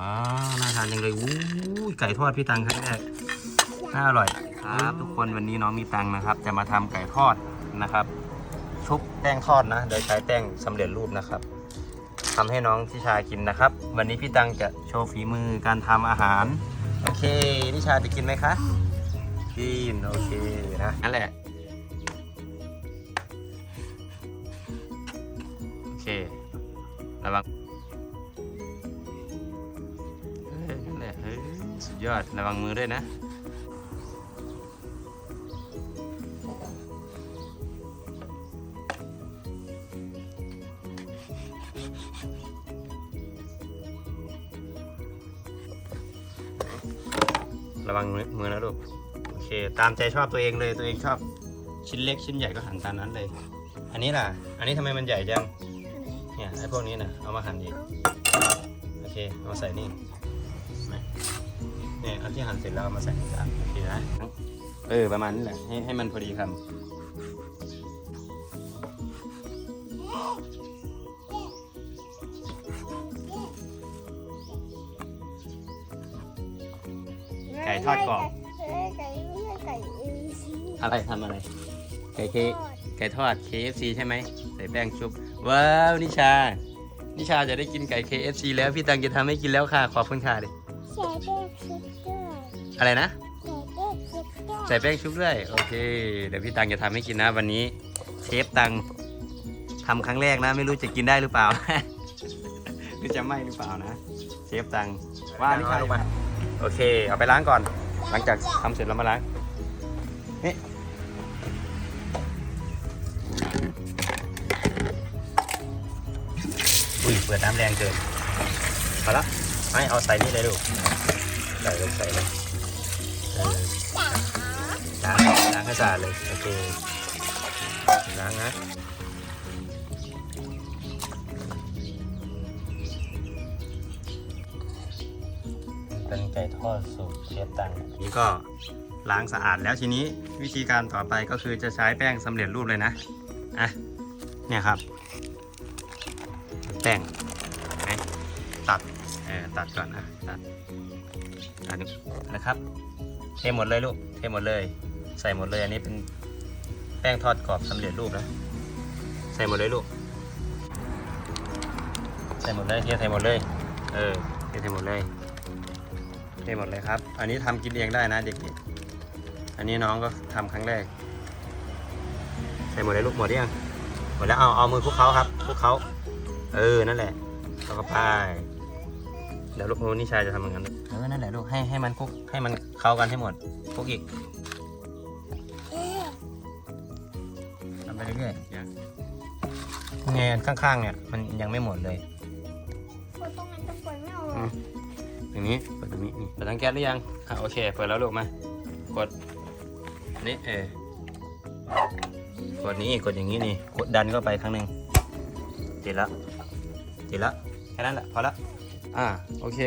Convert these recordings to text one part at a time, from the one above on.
อ๋อน่าทานจังเลยอู้ยไก่ทอดพี่ตังครั้งแรกน่าอร่อยครับทุกคนวันนี้น้องมีตังนะครับ จะมาทำไก่ทอดนะครับ ชุบแป้งทอดนะโดยใช้แป้งสำเร็จรูปนะครับทำให้น้องทิชากินนะครับ วันนี้พี่ตังจะโชว์ฝีมือการทำอาหาร โอเคนิชาจะกินไหมคะกินโอเคนะนั่นแหละโอเคระวัง ยอดระวังมือด้วยนะ ระวังมือมือนะลูก โอเค ตามใจชอบตัวเองเลยตัวเองชอบ ชิ้นเล็กชิ้นใหญ่ก็หั่นตามนั้นเลย อันนี้ล่ะ อันนี้ทำไมมันใหญ่จัง เนี่ยไอ้พวกนี้นะเอามาหั่นอีก โอเค เอามาใส่นี่ไหม เนี่ยเอาที่หั่นเสร็จแล้วเอามาใส่ในจานโอเคนะ เออประมาณนี้แหละให้ให้มันพอดีคำไก่ทอดกรอบไก่ไม่ใช่ไก่เอซีอะไรทำอะไร ไก่เคไก่ทอด KFC ใช่ไหมใส่แป้งชุบ ว้าว นิชา นิชาจะได้กินไก่ KFC แล้วพี่ตังจะทำให้กินแล้วค่ะ ขอบคุณค่ะดิใส่ แป้งชุบด้วยอะไรนะ ใส่แป้งชุบด้วยใส่แป้งชุบด้วย โอเค เดี๋ยวพี่ตังจะทำให้กินนะวันนี้ เชฟตังทำครั้งแรกนะ ไม่รู้จะกินได้หรือเปล่า หรือจะไหมหรือเปล่านะ เชฟตังว่านิชาลงมาโอเค เอาไปล้างก่อน หลังจากทำเสร็จแล้วมาล้าง นี่ อุ้ย เปิดน้ำแรงเกินพอละ ไม่เอาใส่นี่เลยลูกใส่เลยใส่เลยล้างล้างให้สะอาดเลยโอเคล้างนะเป็นไก่ทอดสูตรเชฟตังนี่ก็ล้างสะอาดแล้วทีนี้วิธีการต่อไปก็คือจะใช้แป้งสำเร็จรูปเลยนะอะเนี่ยครับ แป้ง ตัดก่อนนะตัดอันนี้นะครับ เทหมดเลยลูก เทหมดเลย ใส่หมดเลย อันนี้เป็นแป้งทอดกรอบสำเร็จรูปนะใส่หมดเลยลูก ใส่หมดเลยเทใส่หมดเลย เออ เทใส่หมดเลย เทหมดเลยครับ อันนี้ทำกินเองได้นะเด็กๆ อันนี้น้องก็ทำครั้งแรก ใส่หมดเลยลูกหมดยังหมดแล้วเอาเอามือคลุกเขาครับคลุกเขา เออ นั่นแหละแล้วก็ไป เดี๋ยวลูกนู้นนิชายจะทำเหมือนกันเออนั่นแหละลูกให้ให้มันคลุกให้มันเข้ากันให้หมดคลุกอีกเอ๊ะทำไปเรื่อยๆเนี่ยข้างๆเนี่ยมันยังไม่หมดเลยคนตรงนั้นจะฝนไม่ออกอืมตรงนี้เปิดตรงนี้นี่เปิดทั้งแก๊สหรือยังอะโอเคเปิดแล้วลูกมากดอันนี้เออกดนี้กดอย่างนี้นี่กดดันเข้าไปครั้งหนึ่งติดแล้วติดแล้วแค่นั้นแหละพอละ อ่าโอเค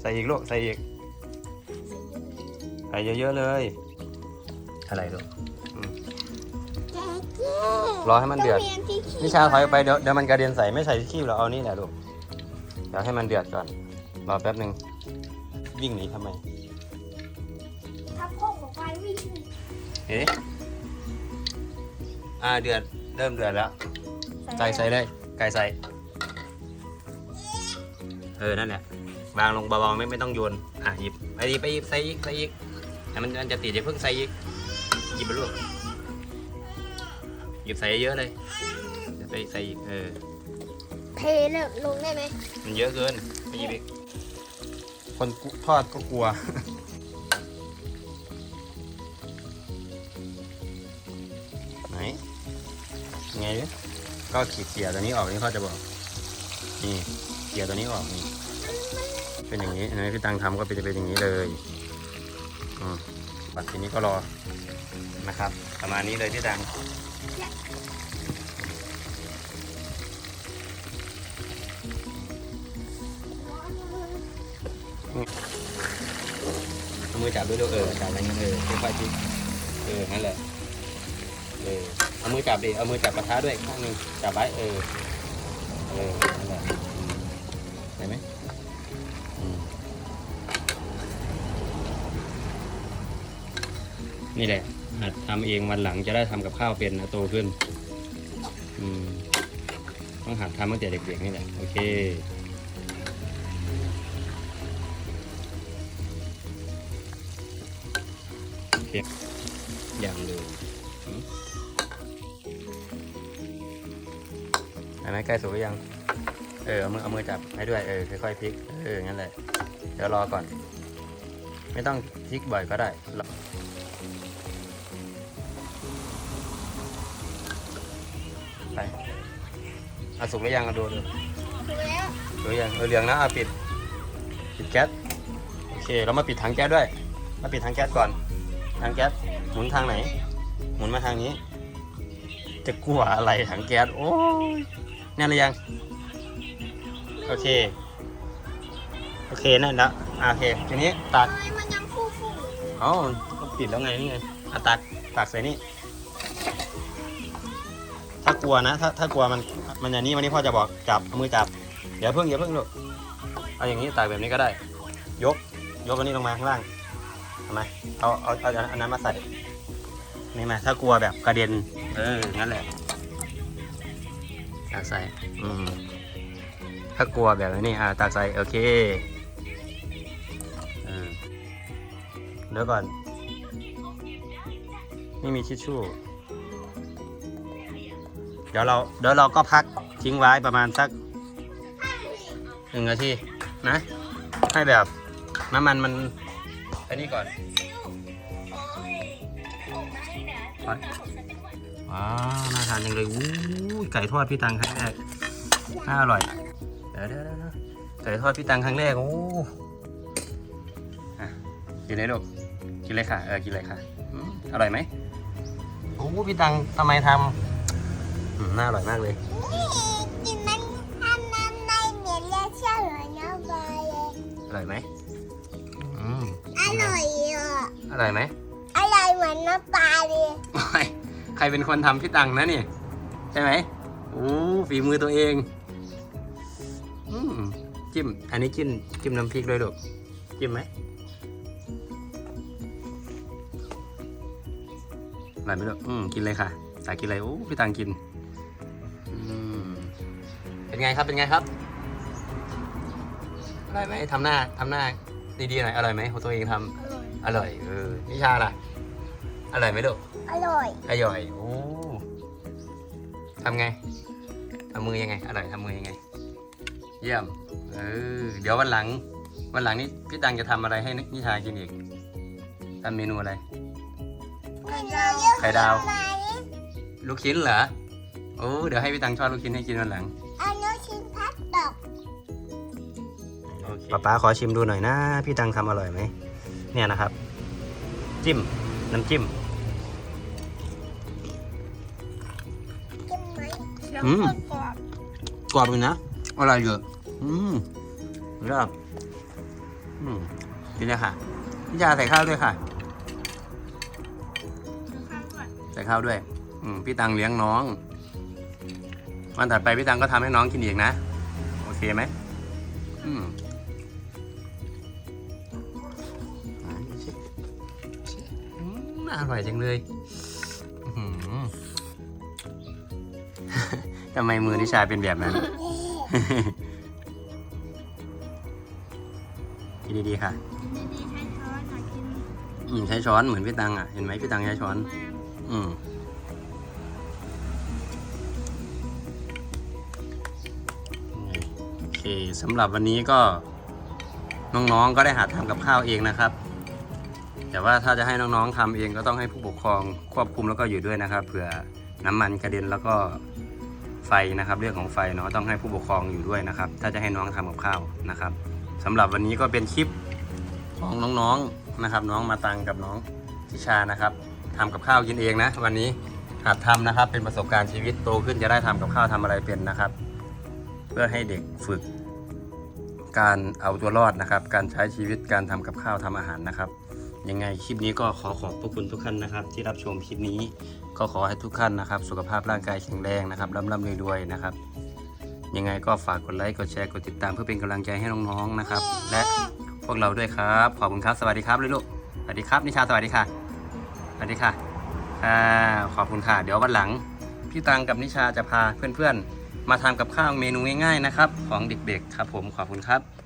ใส่อีกลูกใส่อีก ใส่เยอะๆเลย อะไรลูกแจ๊กเก้รอให้มันเดือดต้องรียที่ขี้นิชาถอยไปเดี๋ยวเดี๋ยวมันกระเด็นใส่ไม่ใส่ที่คีบเราเอานี่แหละลูกเดี๋ยวให้มันเดือดก่อน รอแป๊บหนึ่งวิ่งหนีทำไมทับพกออกไปวิ่งเอ๊ะอ่าเดือดเริ่มเดือดแล้ว ไก่ใส่เลยไก่ใส่ เออนั่นแหละวางลงเบาๆไม่ไม่ต้องโยนอะหยิบไปหยิบไปหยิบใส่อีกใส่อีกแต่มันมันจะติดอย่าเพิ่งใส่อีกหยิบไปลูกหยิบใส่เยอะๆเลยเดี๋ยวไปใส่อีกเออเทเลิกลงได้ไหมมันเยอะเกินไม่หยิบอีกคนกุทอดก็กลัวไหนไงดิก็ขีดเกียร์ตัวนี้ออกนี่เขาจะบอกนี่ เกียร์ตัวนี้ออกนี่เป็นอย่างนี้เห็นพี่ตังทำก็เป็นจะเป็นอย่างนี้เลยอืมบัดทีนี้ก็รอนะครับ ประมาณนี้เลยพี่ตังมือจับด้วยลูกเออจับอะไรเงี้ยเออค่อยๆพลิกเออนั่นแหละเออเอามือจับดิเอามือจับกระทะด้วยข้างหนึ่งจับไว้เออเออนั่นแหละ นี่แหละหัดทำเองวันหลังจะได้ทำกับข้าวเป็นนะโตขึ้นอืมต้องหัดทำตั้งแต่เด็กๆนี่แหละโอเคโอเคอย่างเดิมอืมเห็นไหมใกล้สุกหรือยัง เออเอามือเอามือจับให้ด้วยเออค่อยๆพลิกเอองั้นแหละเดี๋ยวรอก่อน ไม่ต้องพลิกบ่อยก็ได้ อาสุกหรือยังเอาดูดูถูกแล้วดูยังเออเหลืองนะเอาปิด ปิดแก๊สโอเคเรามาปิดถังแก๊สด้วย มาปิดถังแก๊สก่อนถังแก๊สหมุนทางไหน หมุนมาทางนี้ จะกลัวอะไรถังแก๊สโอ้ยแน่นหรือยังโอเคโอเคนั่นแล้วอะโอเคทีนี้ตักทำไมมันยังฟูฟู เอ้าก็ปิดแล้วไงนี่ไงอะตักตักใส่นี่ ถ้ากลัวนะ ถ้าถ้ากลัวมันมันอย่างนี้วันนี้พ่อจะบอกจับเอามือจับอย่าเพิ่งอย่าเพิ่งลูกเอาอย่างนี้ตักแบบนี้ก็ได้ ยก ยกอันนี้ลงมาข้างล่างทำไมเอาเอาเอาอันนั้นมาใส่นี่มาถ้ากลัวแบบกระเด็น เอองั้นแหละตักใส่อืมถ้ากลัวแบบนี้อะตักใส่โอเคเออเดี๋ยวก่อน นี่มีทิชชู่ เดี๋ยวเราเดี๋ยวเราก็พักทิ้งไว้ประมาณสักหนึ่งนาทีนะ ให้แบบน้ำมันมันอันนี้ก่อนว้าวน่าทานจังเลยอู้ยไก่ทอดพี่ตังครั้งแรกน่าอร่อยเดี๋ยวเดี๋ยวเดี๋ยวไก่ทอดพี่ตังครั้งแรกโอ้กินเลยลูกกินเลยค่ะเออกินเลยค่ะอร่อยไหมโอ้พี่ตังทำไมทำ น่าอร่อยมากเลยนี่กินมันทำน้ำในเหม็นและเชื่อเหรอนะบอยอร่อยไหมอืมอร่อยอะอร่อยไหมอร่อยเหมือนน้ำปลาเลยโอ้ยใครเป็นคนทำพี่ตังนะนี่ใช่ไหมโอ้ฝีมือตัวเองอืมจิ้ม อันนี้จิ้มจิ้มน้ำพริกด้วยลูกจิ้มไหมอร่อยไหมลูกอืมกินเลยค่ะสายกินเลยโอ้พี่ตังกินอืมเป็น ไงครับ เป็นไงครับ อร่อยไหมทำหน้าทำหน้าดีๆหน่อย อร่อยไหมของตัวเองทำอร่อยอร่อย เออ นิชาล่ะ อร่อยไหมลูก อร่อย อร่อย โอ้ทำไงทำมือยังไง อร่อยทำมือยังไง เยี่ยม เออ เดี๋ยววันหลัง วันหลังนี้พี่ตังจะทำอะไรให้นิชากินอีกทำเมนูอะไร ไข่ดาว ลูกชิ้นเหรอ โอ้ เดี๋ยวให้พี่ตังทอดลูกชิ้นให้กินวันหลัง ป๊าป๊าขอชิมดูหน่อยนะ พี่ตังทำอร่อยไหม เนี่ยนะครับ จิ้ม น้ำจิ้มกินไหมอืมกรอบกรอบอยู่นะ อร่อยอยู่อืมยอดอืมกินเลยค่ะพี่ยาใส่ข้าวด้วยค่ะใส่ข้าวด้วย อืมพี่ตังเลี้ยงน้อง วันถัดไปพี่ตังก็ทำให้น้องกินอีกนะ โอเคไหมอืม อืมอร่อยจังเลยอื้อหือทำไมมือนิชาเป็นแบบนั้น กินดีๆค่ะดีๆใช้ช้อนหน่อยกินอืมใช้ช้อนเหมือนพี่ตังอะ เห็นไหมพี่ตังใช้ช้อน อืมโอเคสำหรับวันนี้ก็น้องๆก็ได้หัดทำกับข้าวเองนะครับ แต่ว่าถ้าจะให้น้องๆทำเองก็ต้องให้ผู้ปกครองควบคุมแล้วก็อยู่ด้วยนะครับเผื่อน้ำมันกระเด็นแล้วก็ไฟนะครับ เรื่องของไฟเนาะต้องให้ผู้ปกครองอยู่ด้วยนะครับ ถ้าจะให้น้องทำกับข้าวนะครับสำหรับวันนี้ก็เป็นคลิปของน้องๆนะครับ น้องมาตังกับน้องทิชานะครับทำกับข้าวกินเองนะ วันนี้หัดทำนะครับ เป็นประสบการณ์ชีวิตโตขึ้นจะได้ทำกับข้าวทำอะไรเป็นนะครับ เพื่อให้เด็กฝึกการเอาตัวรอดนะครับ การใช้ชีวิตการทำกับข้าวทำอาหารนะครับ ยังไงคลิปนี้ก็ขอขอบพระคุณทุกท่านนะครับ ที่รับชมคลิปนี้ก็ขอให้ทุกท่านนะครับ สุขภาพร่างกายแข็งแรงนะครับร่ำร่ำรวยๆนะครับ ยังไงก็ฝากกดไลค์กดแชร์กดติดตามเพื่อเป็นกำลังใจให้น้องๆนะครับ และพวกเราด้วยครับ ขอบคุณครับสวัสดีครับลยลูกสวัสดีครับนิชาสวัสดีค่ะสวัสดีค่ะอ่าขอบคุณค่ะ เดี๋ยววันหลังพี่ตังกับนิชาจะพาเพื่อนๆ มาทำกับข้าวเมนูง่ายๆนะครับ ของเด็กๆครับผมขอบคุณครับ